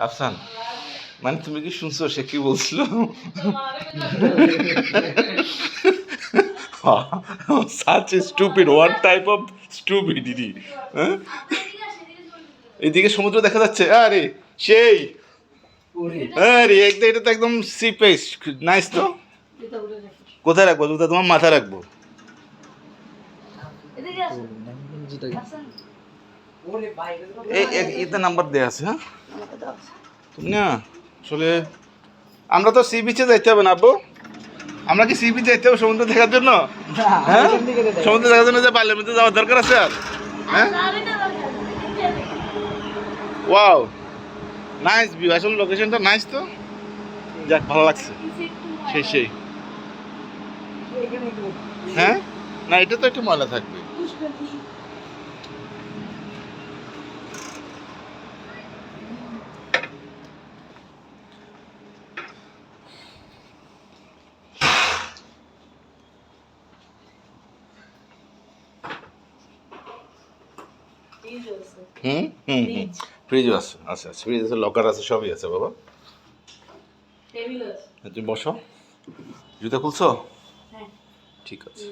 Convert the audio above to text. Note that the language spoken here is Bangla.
আফসান মানে তুমি কি শুনছো? সে কি বলছিল? Such stupid what type of stupidity হ্যাঁ? এদিকে সমুদ্র দেখা যাচ্ছে। আরে সেই! আরে একদম এটা তো একদম সি পেস নাইস তো? কোথায় রাখব? জুতা তোমার মাথায় রাখব। এই এই- এতে নাম্বার দেওয়া আছে হ্যাঁ? না আসলে আমরা তো সি বিচে যাইতে হবে না আব্বু। আমরা কি সি বিচ যাইতে হবে সমুদ্র দেখার জন্য? হ্যাঁ? সমুদ্র দেখার জন্য যে পার্লার মধ্যে যাওয়ার দরকার আছে আর? হ্যাঁ? ওয়াও নাইস ভিউ আসলে লোকেশনটা নাইস তো? যাক ভালো লাগছে। সেই সেই। হ্যাঁ? না এটা তো একটু ময়লা থাকবে। হুম? হুম হুম। ফ্রিজও আছে আচ্ছা আচ্ছা ফ্রিজ আছে লকার আছে সবই আছে বাবা। তুমি বসো। জুতা খুলছো? হ্যাঁ। ঠিক আছে।